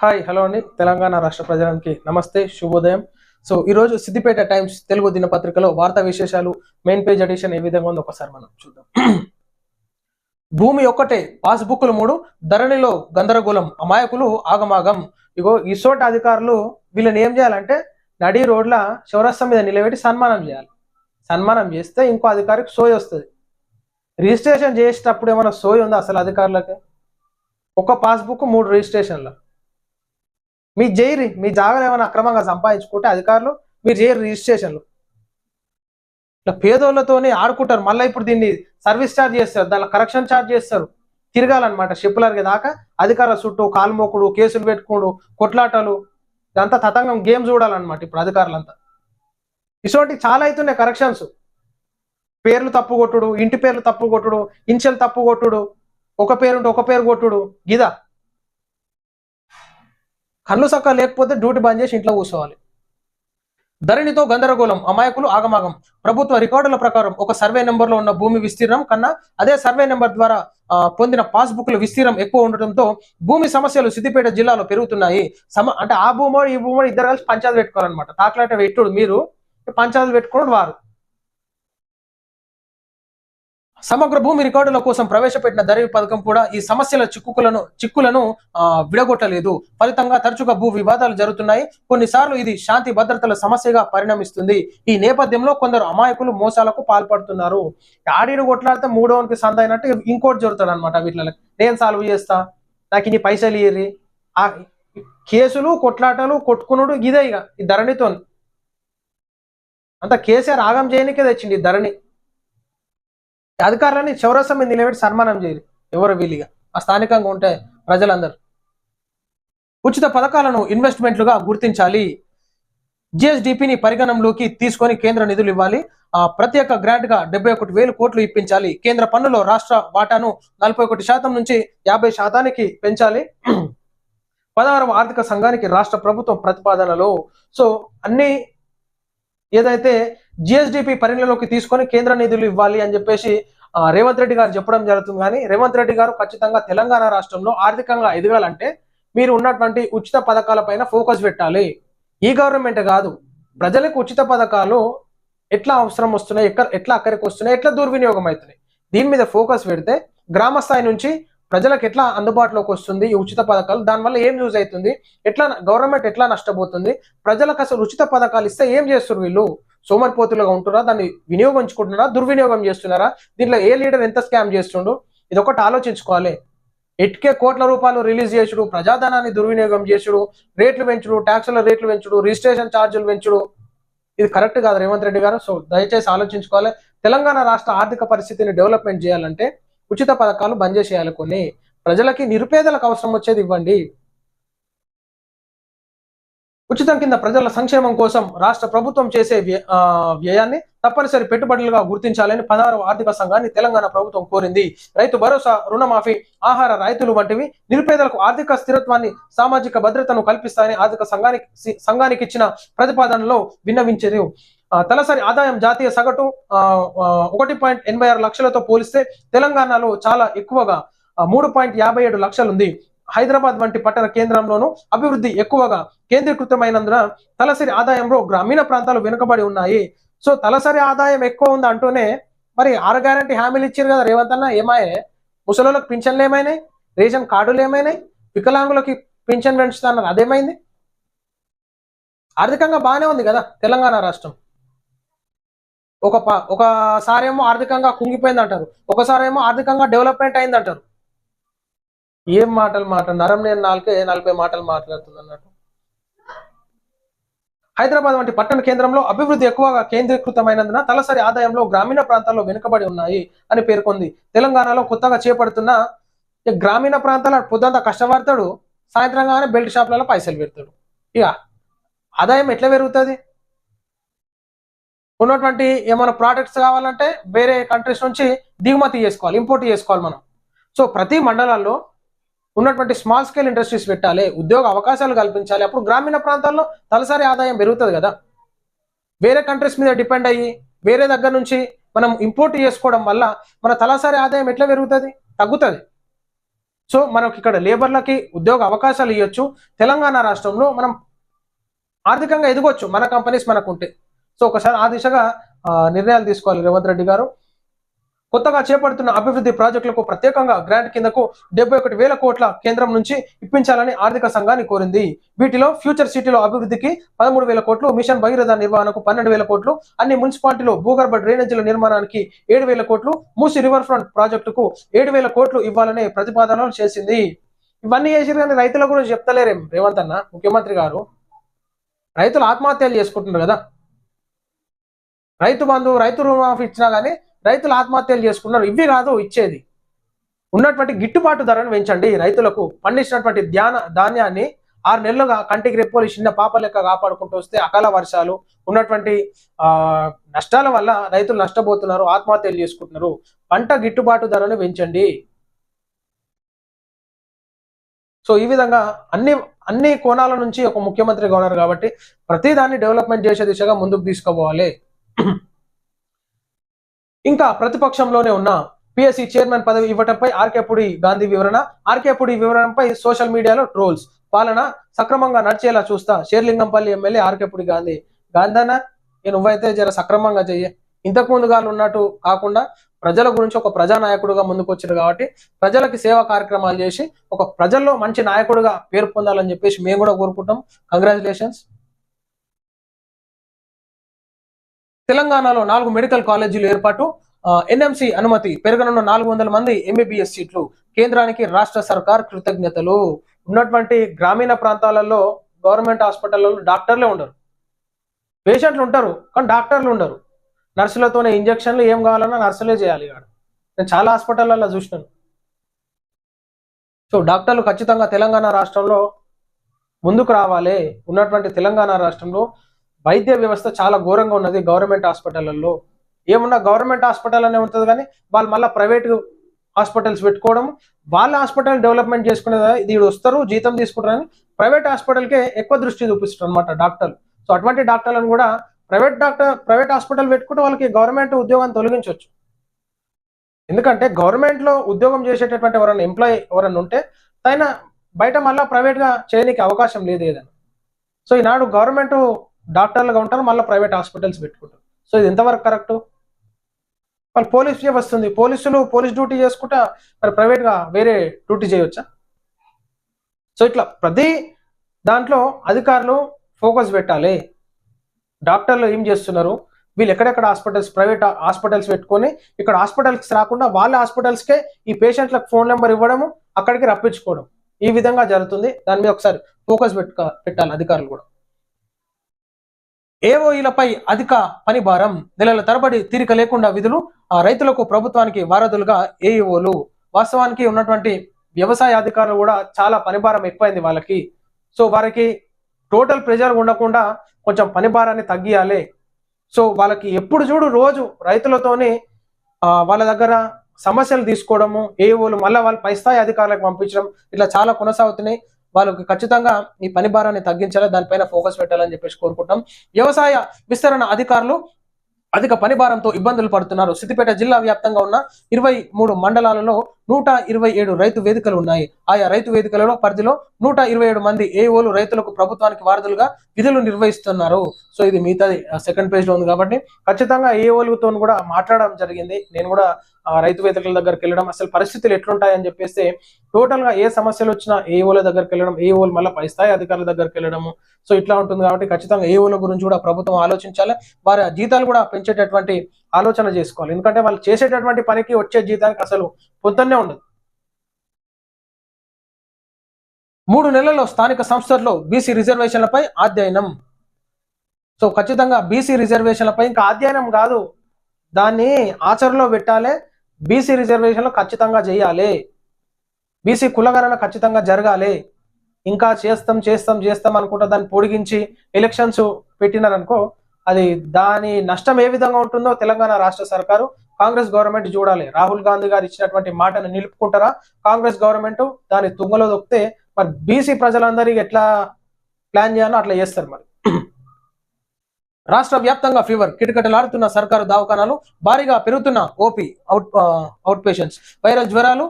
Hi hello అండి. తెలంగాణ రాష్ట్ర ప్రజలకి నమస్తే శుభోదయం. సో ఈరోజు సిద్దిపేట టైమ్స్ తెలుగు దినపత్రికలో వార్తా విశేషాలు మెయిన్ పేజ్ ఎడిషన్ ఏ విధంగా ఉందో ఒకసారి మనం చూద్దాం. భూమి ఒక్కటే పాస్బుక్లు మూడు ధరణిలో గందరగోళం అమాయకులు ఆగమాగం. ఇగో ఇసోట్ అధికారులు వీళ్ళని ఏం చేయాలంటే నడి రోడ్ల చౌరస్తా మీద నిలబెట్టి సన్మానం చేయాలి. సన్మానం చేస్తే ఇంకో అధికారికి సోయి వస్తుంది. రిజిస్ట్రేషన్ చేసేటప్పుడు ఏమైనా సోయి ఉందా అసలు అధికారులకి? ఒక పాస్బుక్ మూడు రిజిస్ట్రేషన్లు. మీ చేయరి మీ జాగాలు ఏమైనా అక్రమంగా సంపాదించుకుంటే అధికారులు మీరు చేయరు రిజిస్ట్రేషన్లు. ఇట్లా పేదోళ్ళతోనే ఆడుకుంటారు. మళ్ళీ ఇప్పుడు దీన్ని సర్వీస్ ఛార్జ్ చేస్తారు. దానిలో కరెక్షన్ ఛార్జ్ చేస్తారు. తిరగాలన్నమాట. షిప్పులర్కి దాకా అధికారుల చుట్టూ కాలుమోకుడు కేసులు పెట్టుకోడు కొట్లాటలు ఇదంతా తతంగం గేమ్ చూడాలన్నమాట ఇప్పుడు అధికారులంతా. ఇటువంటి చాలా అవుతున్నాయి కరెక్షన్స్. పేర్లు తప్పు కొట్టుడు ఇంటి పేర్లు తప్పు కొట్టుడు ఇంచెలు తప్పు కొట్టుడు ఒక పేరుంటే ఒక పేరు కొట్టుడు. గిదా? కళ్ళు సక్క లేకపోతే డ్యూటీ బంద్ చేసి ఇంట్లో కూర్చోవాలి. ధరణితో గందరగోళం అమాయకులు ఆగమాగం. ప్రభుత్వ రికార్డుల ప్రకారం ఒక సర్వే నెంబర్లో ఉన్న భూమి విస్తీర్ణం కన్నా అదే సర్వే నెంబర్ ద్వారా పొందిన పాస్బుక్ల విస్తీర్ణం ఎక్కువ ఉండటంతో భూమి సమస్యలు సిద్దిపేట జిల్లాలో పెరుగుతున్నాయి. సమ అంటే ఆ భూమో ఈ భూమో ఇద్దరు కలిసి పంచాయతీ పెట్టుకోవాలన్నమాట. తాకలాట పెట్టుడు మీరు పంచాయతీ పెట్టుకోవడం వారు. సమగ్ర భూమి రికార్డుల కోసం ప్రవేశపెట్టిన ధరవి పథకం కూడా ఈ సమస్యల చిక్కులను చిక్కులను విడగొట్టలేదు. ఫలితంగా తరచుగా భూ వివాదాలు జరుగుతున్నాయి. కొన్నిసార్లు ఇది శాంతి భద్రతల సమస్యగా పరిణమిస్తుంది. ఈ నేపథ్యంలో కొందరు అమాయకులు మోసాలకు పాల్పడుతున్నారు. ఆడిని కొట్లాడితే మూడోనికి సందైనట్టు అయినట్టు ఇంకోటి జరుగుతాడు అనమాట వీటిలో నేను సాల్వ్ చేస్తా. నాకు ఇన్ని పైసలు ఇయ్యి ఆ కేసులు కొట్లాటలు కొట్టుకునుడు ఇదే ఇక ఈ ధరణితో అంత కేసీఆర్ ఆగం చేయనికే తెచ్చింది ఈ ధరణి. అధికారులని చౌరస్తా మీద నిలబెట్టి సన్మానం చేయరు ఎవరు వీలిగా ఆ స్థానికంగా ఉంటే ప్రజలందరూ. ఉచిత పథకాలను ఇన్వెస్ట్మెంట్లుగా గుర్తించాలి. జిఎస్డిపిని పరిగణంలోకి తీసుకొని కేంద్ర నిధులు ఇవ్వాలి. ఆ ప్రత్యేక గ్రాంట్గా డెబ్బై ఒకటి వేలు కోట్లు ఇప్పించాలి. కేంద్ర పన్నులో రాష్ట్ర వాటాను నలభై ఒకటి శాతం నుంచి యాభై శాతానికి పెంచాలి. పదహారవ ఆర్థిక సంఘానికి రాష్ట్ర ప్రభుత్వం ప్రతిపాదనలో. సో అన్ని ఏదైతే జిఎస్డిపి పరిగణలోకి తీసుకొని కేంద్ర నిధులు ఇవ్వాలి అని చెప్పేసి రేవంత్ రెడ్డి గారు చెప్పడం జరుగుతుంది. కానీ రేవంత్ రెడ్డి గారు ఖచ్చితంగా తెలంగాణ రాష్ట్రంలో ఆర్థికంగా ఎదగాలంటే మీరు ఉన్నటువంటి ఉచిత పథకాలపైన ఫోకస్ పెట్టాలి. ఈ గవర్నమెంట్ కాదు. ప్రజలకు ఉచిత పథకాలు ఎట్లా అవసరం వస్తున్నాయి? ఎక్కడ ఎట్లా అక్కడికి వస్తున్నాయి? ఎట్లా దుర్వినియోగం అవుతున్నాయి? దీని మీద ఫోకస్ పెడితే గ్రామ స్థాయి నుంచి ప్రజలకు ఎట్లా అందుబాటులోకి వస్తుంది ఈ ఉచిత పథకాలు? దానివల్ల ఏం యూజ్ అవుతుంది? ఎట్లా గవర్నమెంట్ ఎట్లా నష్టపోతుంది? ప్రజలకు అసలు ఉచిత పథకాలు ఇస్తే ఏం చేస్తారు వీళ్ళు? సోమరిపోతులుగా ఉంటున్నారా? దాన్ని వినియోగించుకుంటున్నారా దుర్వినియోగం చేస్తున్నారా? దీంట్లో ఏ లీడర్ ఎంత స్కామ్ చేస్తుండు? ఇది ఒకటి ఆలోచించుకోవాలి. ఎట్కే కోట్ల రూపాయలు రిలీజ్ చేసుడు? ప్రజాధనాన్ని దుర్వినియోగం చేసుడు? రేట్లు పెంచుడు ట్యాక్సుల రేట్లు పెంచుడు రిజిస్ట్రేషన్ ఛార్జీలు పెంచుడు? ఇది కరెక్ట్ కాదు రేవంత్ రెడ్డి గారు. సో దయచేసి ఆలోచించుకోవాలి. తెలంగాణ రాష్ట్ర ఆర్థిక పరిస్థితిని డెవలప్మెంట్ చేయాలంటే ఉచిత పథకాలు బంద్ చేసేయాలి కొన్ని. ప్రజలకి నిరుపేదలకు అవసరం వచ్చేది ఇవ్వండి. ఉచితం కింద ప్రజల సంక్షేమం కోసం రాష్ట్ర ప్రభుత్వం చేసే వ్యయాన్ని తప్పనిసరి పెట్టుబడులుగా గుర్తించాలని పదహారవ ఆర్థిక సంఘాన్ని తెలంగాణ ప్రభుత్వం కోరింది. రైతు భరోసా రుణమాఫీ ఆహార రైతులు వంటివి నిరుపేదలకు ఆర్థిక స్థిరత్వాన్ని సామాజిక భద్రతను కల్పిస్తాయని ఆర్థిక సంఘానికి సంఘానికి ఇచ్చిన ప్రతిపాదనలో విన్నవించారు తలసరి ఆదాయం జాతీయ సగటు ఒకటి పాయింట్ ఎనభై ఆరు లక్షలతో పోలిస్తే తెలంగాణలో చాలా ఎక్కువగా మూడు పాయింట్ యాభై ఏడు లక్షలు ఉంది హైదరాబాద్ వంటి పట్టణ కేంద్రంలోనూ అభివృద్ధి ఎక్కువగా కేంద్రీకృతమైనందున తలసరి ఆదాయంలో గ్రామీణ ప్రాంతాలు వెనుకబడి ఉన్నాయి. సో తలసరి ఆదాయం ఎక్కువ ఉంది అంటూనే మరి ఆరు గ్యారంటీ హామీలు ఇచ్చారు కదా రేవంత్ అన్న ఏమాయే? ముసలోళ్ళకి పింఛన్లు ఏమైనాయి? రేషన్ కార్డులు ఏమైనాయి? వికలాంగులకి పింఛన్ పెంచుతున్నారు అదేమైంది? ఆర్థికంగా బాగానే ఉంది కదా తెలంగాణ రాష్ట్రం. ఒక ప ఒకసారి ఏమో ఆర్థికంగా కుంగిపోయింది అంటారు ఒకసారి ఏమో ఆర్థికంగా డెవలప్మెంట్ అయింది అంటారు ఏం మాటలు మాట నరం నేను నాలుగే నలభై మాటలు మాట్లాడుతుంది అన్నట్టు. హైదరాబాద్ వంటి పట్టణ కేంద్రంలో అభివృద్ధి ఎక్కువగా కేంద్రీకృతమైనందున తలసరి ఆదాయంలో గ్రామీణ ప్రాంతాల్లో వెనుకబడి ఉన్నాయి అని పేర్కొంది. తెలంగాణలో కొత్తగా చేపడుతున్న ఈ గ్రామీణ ప్రాంతాల పొద్దంతా కష్టపడతాడు సాయంత్రంగానే బెల్ట్ షాప్లలో పైసలు పెడతాడు. ఇక ఆదాయం ఎట్లా పెరుగుతుంది? ఉన్నటువంటి ఏమైనా ప్రోడక్ట్స్ కావాలంటే వేరే కంట్రీస్ నుంచి దిగుమతి చేసుకోవాలి ఇంపోర్ట్ చేసుకోవాలి మనం. సో ప్రతి మండలాల్లో ఉన్నటువంటి స్మాల్ స్కేల్ ఇండస్ట్రీస్ పెట్టాలి ఉద్యోగ అవకాశాలు కల్పించాలి. అప్పుడు గ్రామీణ ప్రాంతాల్లో తలసరి ఆదాయం పెరుగుతుంది కదా. వేరే కంట్రీస్ మీద డిపెండ్ అయ్యి వేరే దగ్గర నుంచి మనం ఇంపోర్ట్ చేసుకోవడం వల్ల మన తలసరి ఆదాయం ఎట్లా పెరుగుతుంది? తగ్గుతుంది. సో మనకి ఇక్కడ లేబర్లకి ఉద్యోగ అవకాశాలు ఇవ్వచ్చు తెలంగాణ రాష్ట్రంలో మనం ఆర్థికంగా ఎదగొచ్చు. మన కంపెనీస్ మనకు ఉంటే సో ఒకసారి ఆ దిశగా నిర్ణయాలు తీసుకోవాలి రేవంత్ రెడ్డి గారు. కొత్తగా చేపడుతున్న అభివృద్ధి ప్రాజెక్టులకు ప్రత్యేకంగా గ్రాంట్ కిందకు డెబ్బై ఒకటి వేల కోట్ల కేంద్రం నుంచి ఇప్పించాలని ఆర్థిక సంఘాన్ని కోరింది. వీటిలో ఫ్యూచర్ సిటీలో అభివృద్ధికి పదమూడు వేల కోట్లు మిషన్ భగీరథ నిర్వహణకు పన్నెండు వేల కోట్లు అన్ని మున్సిపాలిటీలో భూగర్భ డ్రైనేజీల నిర్మాణానికి ఏడు వేల కోట్లు మూసి రివర్ ఫ్రంట్ ప్రాజెక్టుకు ఏడు వేల కోట్లు ఇవ్వాలనే ప్రతిపాదనలు చేసింది. ఇవన్నీ చేసిరు కానీ రైతుల గురించి చెప్తలేరేం రేవంత్ అన్న ముఖ్యమంత్రి గారు? రైతులు ఆత్మహత్యలు చేసుకుంటున్నారు కదా. రైతు బంధు రైతు రుణమాఫీ ఇచ్చినా కానీ రైతులు ఆత్మహత్యలు చేసుకున్నారు. ఇవి కాదు ఇచ్చేది. ఉన్నటువంటి గిట్టుబాటు ధరను పెంచండి. రైతులకు పండించినటువంటి ధ్యాన ధాన్యాన్ని ఆరు నెలలుగా కంటికి రెప్పోలు చిన్న పాప లెక్క కాపాడుకుంటూ వస్తే అకాల వర్షాలు ఉన్నటువంటి నష్టాల వల్ల రైతులు నష్టపోతున్నారు ఆత్మహత్యలు చేసుకుంటున్నారు. పంట గిట్టుబాటు ధరను పెంచండి. సో ఈ విధంగా అన్ని అన్ని కోణాల నుంచి ఒక ముఖ్యమంత్రిగా ఉన్నారు కాబట్టి ప్రతిదాన్ని డెవలప్మెంట్ చేసే దిశగా ముందుకు తీసుకోపోవాలి. ఇంకా ప్రతిపక్షంలోనే ఉన్న పిఎస్సి చైర్మన్ పదవి ఇవ్వటంపై ఆర్కేపుడి గాంధీ వివరణ ఆర్కేపుడి వివరణపై సోషల్ మీడియాలో ట్రోల్స్. పాలన సక్రమంగా నడిచేలా చూస్తా షేర్లింగంపల్లి ఎమ్మెల్యే ఆర్కేపుడి గాంధీ. గాంధీనా నువ్వైతే జర సక్రమంగా చెయ్యి. ఇంతకు ముందు గాలు ఉన్నట్టు కాకుండా ప్రజల గురించి ఒక ప్రజానాయకుడుగా ముందుకు కాబట్టి ప్రజలకి సేవా కార్యక్రమాలు చేసి ఒక ప్రజల్లో మంచి నాయకుడుగా పేరు పొందాలని చెప్పేసి మేము కూడా కోరుకుంటాం కంగ్రాచులేషన్స్ తెలంగాణలో నాలుగు మెడికల్ కాలేజీలు ఏర్పాటు ఎన్ఎంసి అనుమతి పెరగనున్న నాలుగు వందల మంది ఎంబీబీఎస్ సీట్లు కేంద్రానికి రాష్ట్ర సర్కార్ కృతజ్ఞతలు. ఉన్నటువంటి గ్రామీణ ప్రాంతాలలో గవర్నమెంట్ హాస్పిటల్లో డాక్టర్లే ఉండరు. పేషెంట్లు ఉంటారు కానీ డాక్టర్లు ఉండరు. నర్సులతోనే ఇంజక్షన్లు ఏం కావాలన్నా నర్సులే చేయాలి కాదు నేను చాలా హాస్పిటల్లో చూసినాను. సో డాక్టర్లు ఖచ్చితంగా తెలంగాణ రాష్ట్రంలో ముందుకు రావాలి. ఉన్నటువంటి తెలంగాణ రాష్ట్రంలో వైద్య వ్యవస్థ చాలా ఘోరంగా ఉన్నది. గవర్నమెంట్ హాస్పిటల్లో ఏమున్నా గవర్నమెంట్ హాస్పిటల్ అనే ఉంటుంది కానీ వాళ్ళు మళ్ళీ ప్రైవేట్ హాస్పిటల్స్ పెట్టుకోవడం వాళ్ళ హాస్పిటల్ డెవలప్మెంట్ చేసుకునే వీడు వస్తారు జీతం తీసుకుంటారని ప్రైవేట్ హాస్పిటల్కే ఎక్కువ దృష్టి చూపిస్తారు అనమాట డాక్టర్లు. సో అటువంటి డాక్టర్లను కూడా ప్రైవేట్ డాక్టర్ ప్రైవేట్ హాస్పిటల్ పెట్టుకుంటే వాళ్ళకి గవర్నమెంట్ ఉద్యోగాన్ని తొలగించవచ్చు ఎందుకంటే గవర్నమెంట్లో ఉద్యోగం చేసేటటువంటి ఎవరైనా ఎంప్లాయీ ఎవరైనా ఉంటే తైన బయట మళ్ళీ ప్రైవేట్గా చేయడానికి అవకాశం లేదు ఏదైనా. సో ఈనాడు గవర్నమెంట్ డాక్టర్లుగా ఉంటారు మళ్ళీ ప్రైవేట్ హాస్పిటల్స్ పెట్టుకుంటారు. సో ఇది ఎంతవరకు కరెక్ట్? వాళ్ళు పోలీస్ వస్తుంది పోలీసులు పోలీస్ డ్యూటీ చేసుకుంటా మరి ప్రైవేట్గా వేరే డ్యూటీ చేయవచ్చా సో ఇట్లా ప్రతి దాంట్లో అధికారులు ఫోకస్ పెట్టాలి. డాక్టర్లు ఏం చేస్తున్నారు? వీళ్ళు ఎక్కడెక్కడ హాస్పిటల్స్ ప్రైవేట్ హాస్పిటల్స్ పెట్టుకొని ఇక్కడ హాస్పిటల్స్ రాకుండా వాళ్ళ హాస్పిటల్స్కే ఈ పేషెంట్లకు ఫోన్ నెంబర్ ఇవ్వడము అక్కడికి రప్పించుకోవడం. ఈ విధంగా జరుగుతుంది. దాని మీద ఒకసారి ఫోకస్ పెట్టుకో పెట్టాలి అధికారులు కూడా. ఏఓఈలపై అధిక పని భారం నెలల తరబడి తీరిక లేకుండా విధులు ఆ రైతులకు ప్రభుత్వానికి వారధులుగా ఏఈఓలు. వాస్తవానికి ఉన్నటువంటి వ్యవసాయ అధికారులు కూడా చాలా పని భారం ఎక్కువైంది వాళ్ళకి. సో వారికి టోటల్ ప్రెజర్ ఉండకుండా కొంచెం పని భారాన్ని తగ్గియాలి. సో వాళ్ళకి ఎప్పుడు చూడు రోజు రైతులతోనే వాళ్ళ దగ్గర సమస్యలు తీసుకోవడము ఏఓలు మళ్ళీ వాళ్ళ పై స్థాయి అధికారులకు పంపించడం ఇట్లా చాలా కొనసాగుతున్నాయి. వాళ్ళకి ఖచ్చితంగా ఈ పని భారాన్ని తగ్గించాలి దానిపైన ఫోకస్ పెట్టాలని చెప్పేసి కోరుకుంటాం వ్యవసాయ విస్తరణ అధికారులు అధిక పని భారంతో ఇబ్బందులు పడుతున్నారు. సిద్దిపేట జిల్లా వ్యాప్తంగా ఉన్న ఇరవై మూడు మండలాలలో నూట ఇరవై ఏడు రైతు వేదికలు ఉన్నాయి. ఆయా రైతు వేదికలలో పరిధిలో నూట ఇరవై ఏడు మంది ఏఓలు రైతులకు ప్రభుత్వానికి వారధులుగా విధులు నిర్వహిస్తున్నారు. సో ఇది మిగతాది సెకండ్ పేజ్లో ఉంది కాబట్టి ఖచ్చితంగా ఏఓలతో కూడా మాట్లాడడం జరిగింది. నేను కూడా రైతు వేదికల దగ్గరికి వెళ్ళడం అసలు పరిస్థితులు ఎట్లుంటాయని చెప్పేస్తే టోటల్గా ఏ సమస్యలు వచ్చినా ఏఓల దగ్గరికి వెళ్ళడం ఏఓలు మళ్ళీ పై స్థాయి అధికారుల దగ్గరికి వెళ్ళడము. సో ఇట్లా ఉంటుంది కాబట్టి ఖచ్చితంగా ఏఓల గురించి కూడా ప్రభుత్వం ఆలోచించాలి. వారి జీతాలు కూడా పెంచేటటువంటి ఆలోచన చేసుకోవాలి. ఎందుకంటే వాళ్ళు చేసేటటువంటి పనికి వచ్చే జీతానికి అసలు పొద్దున్నే ఉండదు. మూడు నెలల్లో స్థానిక సంస్థల్లో బీసీ రిజర్వేషన్లపై అధ్యయనం సో ఖచ్చితంగా బీసీ రిజర్వేషన్లపై ఇంకా అధ్యయనం కాదు. దాన్ని ఆచరణలో పెట్టాలి. బీసీ రిజర్వేషన్లు ఖచ్చితంగా చేయాలి. బీసీ కులగణన ఖచ్చితంగా జరగాలి. ఇంకా చేస్తాం చేస్తాం చేస్తాం అనుకుంటా దాన్ని పొడిగించి ఎలక్షన్స్ పెట్టినారనుకో అది దాని నష్టం ఏ విధంగా ఉంటుందో తెలంగాణ రాష్ట్ర సర్కారు కాంగ్రెస్ గవర్నమెంట్ చూడాలి. రాహుల్ గాంధీ గారు ఇచ్చినటువంటి మాటను నిలుపుకుంటారా? కాంగ్రెస్ గవర్నమెంట్ దాని తుంగలో దొక్కితే మరి బీసీ ప్రజలందరికీ ఎట్లా ప్లాన్ చేయాలో అట్లా చేస్తారు మరి. రాష్ట్ర వ్యాప్తంగా ఫీవర్ కిటకిటలాడుతున్న సర్కారు దవాఖానాలు భారీగా పెరుగుతున్న OP out out patients viral జ్వరాలు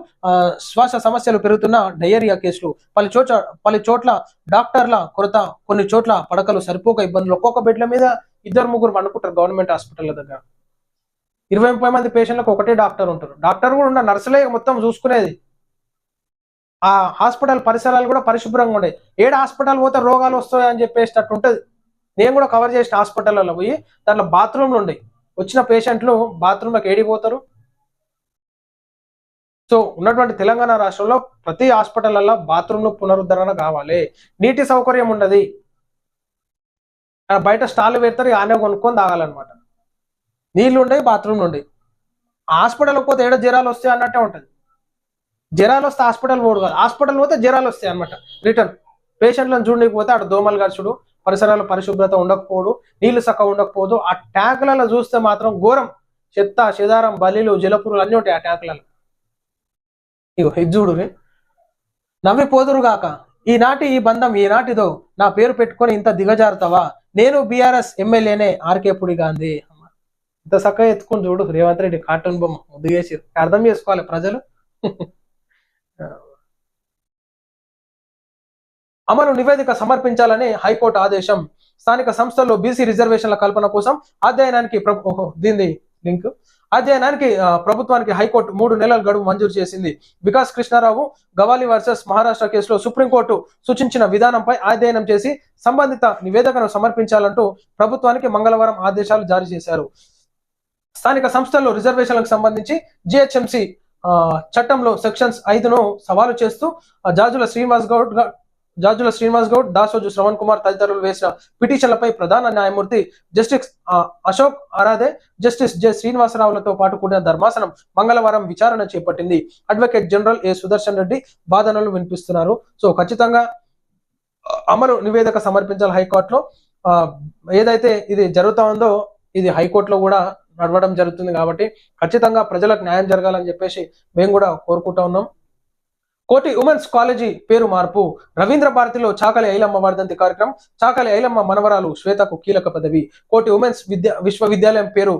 శ్వాస సమస్యలు పెరుగుతున్న డయేరియా కేసులు. పలు చోట్ల పలు చోట్ల డాక్టర్ల కొరత కొన్ని చోట్ల పడకలు సరిపోక ఇబ్బందులు. ఒక్కొక్క బెడ్ల మీద ఇద్దరు ముగ్గురు వండుకుంటారు గవర్నమెంట్ హాస్పిటల్ దగ్గర. ఇరవై ముప్పై మంది పేషెంట్లకు ఒకటే డాక్టర్ ఉంటారు. డాక్టర్ కూడా ఉన్న నర్సులే మొత్తం చూసుకునేది. ఆ హాస్పిటల్ పరిసరాలు కూడా పరిశుభ్రంగా ఉండేవి ఏడు హాస్పిటల్ పోతే రోగాలు వస్తాయని అని ఉంటుంది. నేను కూడా కవర్ చేసిన హాస్పిటల్లో పోయి దాంట్లో బాత్రూమ్లు ఉండేవి వచ్చిన పేషెంట్లు బాత్రూంలోకి ఏడిపోతారు. సో ఉన్నటువంటి తెలంగాణ రాష్ట్రంలో ప్రతి హాస్పిటల్లో బాత్రూంలు పునరుద్ధరణ కావాలి. నీటి సౌకర్యం ఉండదు బయట స్టాల్ పెడతారు ఆనే కొనుక్కొని తాగాలన్నమాట. నీళ్ళు ఉండేవి బాత్రూమ్లు ఉండేవి హాస్పిటల్కి పోతే ఏడో జ్వరాలు వస్తాయి అన్నట్టే ఉంటుంది. జ్వరాలు వస్తే హాస్పిటల్ పోడు కాదు. హాస్పిటల్ పోతే జ్వరాలు వస్తాయి అనమాట రిటర్న్. పేషెంట్లను చూడకపోతే అక్కడ దోమలు గడుచుడు పరిసరాల పరిశుభ్రత ఉండకపోదు నీళ్ళు సక్క ఉండకపోదు. ఆ ట్యాంకులలో చూస్తే మాత్రం ఘోరం. చెత్త చెదారం బలిలు జలపురులు అన్నీ ఉంటాయి ఆ ట్యాంకులలో. ఇగో ఇది చూడు నవ్వి పోదురు ఈనాటి ఈ బంధం ఈనాటిదో. నా పేరు పెట్టుకొని ఇంత దిగజారుతావా? నేను బీఆర్ఎస్ ఎమ్మెల్యేనే ఆర్కే పుడి గాంధీ. ఇంత చక్కగా ఎత్తుకుని చూడు రేవంత్ రెడ్డి కార్టూన్ బొమ్మ. దిగేసి అర్థం చేసుకోవాలి ప్రజలు. అమలు నివేదిక సమర్పించాలని హైకోర్టు ఆదేశం. స్థానిక సంస్థల్లో బీసీ రిజర్వేషన్ల కల్పన కోసం అధ్యయనానికి ప్రభు లింక్. అధ్యయనానికి ప్రభుత్వానికి హైకోర్టు మూడు నెలల గడువు మంజూరు చేసింది. వికాస్ కృష్ణారావు గవాలి వర్సెస్ మహారాష్ట్ర కేసులో సుప్రీంకోర్టు సూచించిన విధానంపై అధ్యయనం చేసి సంబంధిత నివేదికను సమర్పించాలంటూ ప్రభుత్వానికి మంగళవారం ఆదేశాలు జారీ చేశారు. స్థానిక సంస్థల్లో రిజర్వేషన్లకు సంబంధించి జిహెచ్ఎంసి చట్టంలో సెక్షన్స్ ఐదును సవాలు చేస్తూ జాజుల శ్రీనివాస్ గౌడ్ జార్జుల జాజుల శ్రీనివాస్ గౌడ్ దాసోజు శ్రవణ్ కుమార్ తదితరులు వేసిన పిటిషన్లపై ప్రధాన న్యాయమూర్తి justice Ashok Aradhe justice J శ్రీనివాసరావులతో పాటు కూడిన ధర్మాసనం మంగళవారం విచారణ చేపట్టింది. Advocate general A Sudarshan Reddy వాదనలు వినిపిస్తున్నారు. సో ఖచ్చితంగా అమలు నివేదిక సమర్పించాలి హైకోర్టులో. ఆ, ఏదైతే ఇది జరుగుతా ఉందో ఇది హైకోర్టులో కూడా నడవడం జరుగుతుంది కాబట్టి ఖచ్చితంగా ప్రజలకు న్యాయం జరగాలని చెప్పేసి మేము కూడా కోరుకుంటా ఉన్నాం. కోటి ఉమెన్స్ కాలేజీ పేరు మార్పు. రవీంద్ర భారతిలో చాకలి ఐలమ్మ వర్ధంతి కార్యక్రమం చాకలి ఐలమ్మ మనవరాలు శ్వేతకు కీలక పదవి. కోటి ఉమెన్స్ విద్యా విశ్వవిద్యాలయం పేరు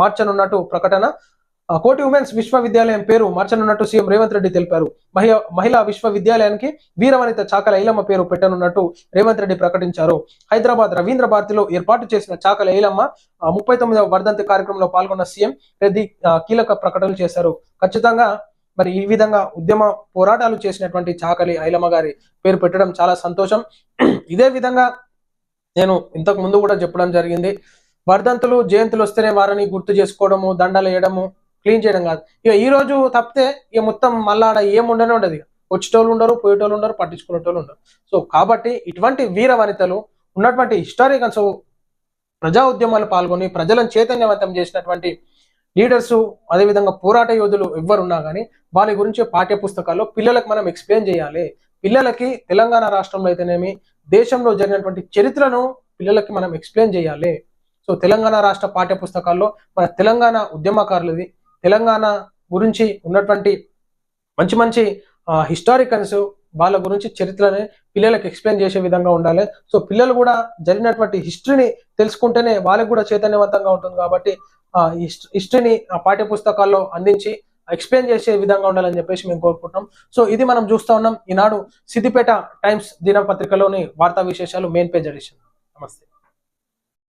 మార్చనున్నట్టు ప్రకటన. కోటి ఉమెన్స్ విశ్వవిద్యాలయం పేరు మార్చనున్నట్టు సీఎం రేవంత్ రెడ్డి తెలిపారు. మహిళ మహిళా విశ్వవిద్యాలయానికి వీరవనిత చాకల ఐలమ్మ పేరు పెట్టనున్నట్టు రేవంత్ రెడ్డి ప్రకటించారు. హైదరాబాద్ రవీంద్ర భారతిలో ఏర్పాటు చేసిన చాకల ఐలమ్మ ముప్పై తొమ్మిదవ వర్ధంతి కార్యక్రమంలో పాల్గొన్న సీఎం రెడ్డి కీలక ప్రకటనలు చేశారు. ఖచ్చితంగా మరి ఈ విధంగా ఉద్యమ పోరాటాలు చేసినటువంటి చాకలి ఐలమ్మ గారి పేరు పెట్టడం చాలా సంతోషం. ఇదే విధంగా నేను ఇంతకు ముందు కూడా చెప్పడం జరిగింది. వర్ధంతులు జయంతులు వస్తేనే వారిని గుర్తు చేసుకోవడము దండలు వేయడము క్లీన్ చేయడం కాదు. ఇక ఈ రోజు తప్పితే ఇక మొత్తం మళ్ళాడ ఏం ఉండనే ఉండదు వచ్చేటోళ్ళు ఉండరు పోయేటోళ్ళు ఉండరు పట్టించుకునేటోళ్ళు ఉండరు. సో కాబట్టి ఇటువంటి వీర వనితలు ఉన్నటువంటి హిస్టారికల్స్ ప్రజా ఉద్యమాలు పాల్గొని ప్రజలను చైతన్యవంతం చేసినటువంటి లీడర్స్ అదేవిధంగా పోరాట యోధులు ఎవ్వరున్నా కానీ వాళ్ళ గురించి పాఠ్య పుస్తకాల్లో పిల్లలకు మనం ఎక్స్ప్లెయిన్ చేయాలి. పిల్లలకి తెలంగాణ రాష్ట్రంలో అయితేనేమి దేశంలో జరిగినటువంటి చరిత్రను పిల్లలకి మనం ఎక్స్ప్లెయిన్ చేయాలి. సో తెలంగాణ రాష్ట్ర పాఠ్య పుస్తకాల్లో మన తెలంగాణ ఉద్యమకారులది తెలంగాణ గురించి ఉన్నటువంటి మంచి మంచి హిస్టారికల్స్ వాళ్ళ గురించి చరిత్రని పిల్లలకు ఎక్స్ప్లెయిన్ చేసే విధంగా ఉండాలి. సో పిల్లలు కూడా జరిగినటువంటి హిస్టరీని తెలుసుకుంటేనే వాళ్ళకి కూడా చైతన్యవంతంగా ఉంటుంది కాబట్టి హిస్టరీని పాఠ్య పుస్తకాల్లో అందించి ఎక్స్ప్లెయిన్ చేసే విధంగా ఉండాలని చెప్పేసి మేము కోరుకుంటున్నాం. సో ఇది మనం చూస్తూ ఉన్నాం. ఈనాడు సిద్దిపేట టైమ్స్ దినపత్రికలోని వార్తా విశేషాలు మెయిన్ పేజ్ ఎడిషన్ నమస్తే.